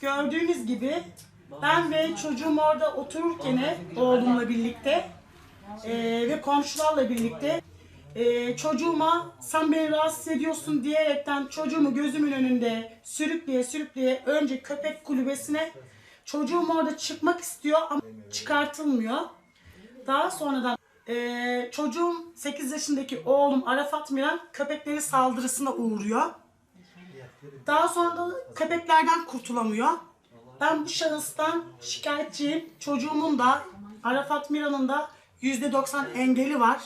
Gördüğünüz gibi ben ve çocuğum orada otururken oğlumla birlikte e, ve komşularla birlikte e, çocuğuma sen beni rahatsız ediyorsun diyerekten çocuğumu gözümün önünde sürükleye sürükleye önce köpek kulübesine çocuğum orada çıkmak istiyor ama çıkartılmıyor. Daha sonradan e, çocuğum 8 yaşındaki oğlum Arafat Miran köpekleri saldırısına uğruyor. Daha sonra köpeklerden kurtulamıyor. Ben bu şahıstan şikayetçiyim. Çocuğumun da Arafat Miran'ın da %90 engeli var.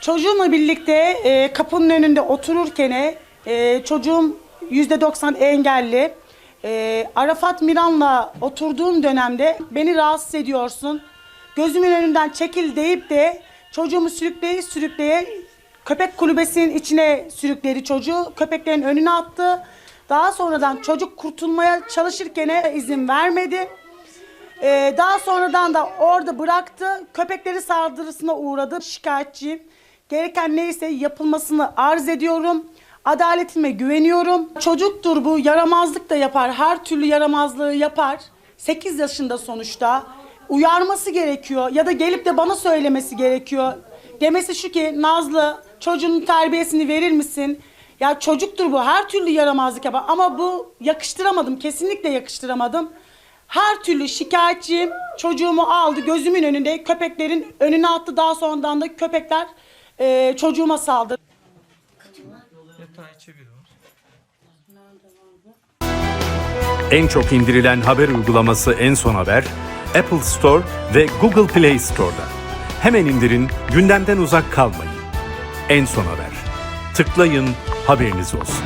Çocuğumla birlikte e, kapının önünde otururken e, çocuğum %90 engelli. E, Arafat Miran'la oturduğum dönemde beni rahatsız ediyorsun. Gözümün önünden çekil deyip de çocuğumu sürükleye sürükleye köpek kulübesinin içine sürükledi çocuğu. Köpeklerin önüne attı. Daha sonradan çocuk kurtulmaya çalışırken izin vermedi. Ee, daha sonradan da orada bıraktı. Köpekleri saldırısına uğradı. Şikayetçiyim. Gereken neyse yapılmasını arz ediyorum. Adaletime güveniyorum. Çocuktur bu. Yaramazlık da yapar. Her türlü yaramazlığı yapar. 8 yaşında sonuçta. Uyarması gerekiyor. Ya da gelip de bana söylemesi gerekiyor. Demesi şu ki Nazlı çocuğun terbiyesini verir misin? Ya çocuktur bu. Her türlü yaramazlık yapar. Ama bu yakıştıramadım. Kesinlikle yakıştıramadım. Her türlü şikayetçiyim. Çocuğumu aldı gözümün önünde köpeklerin önüne attı. Daha sonradan da köpekler e, çocuğuma saldırdı. Yatağı çeviriyor. En çok indirilen haber uygulaması En Son Haber, Apple Store ve Google Play Store'da. Hemen indirin, gündemden uzak kalmayın. En Son Haber. Tıklayın, haberiniz olsun.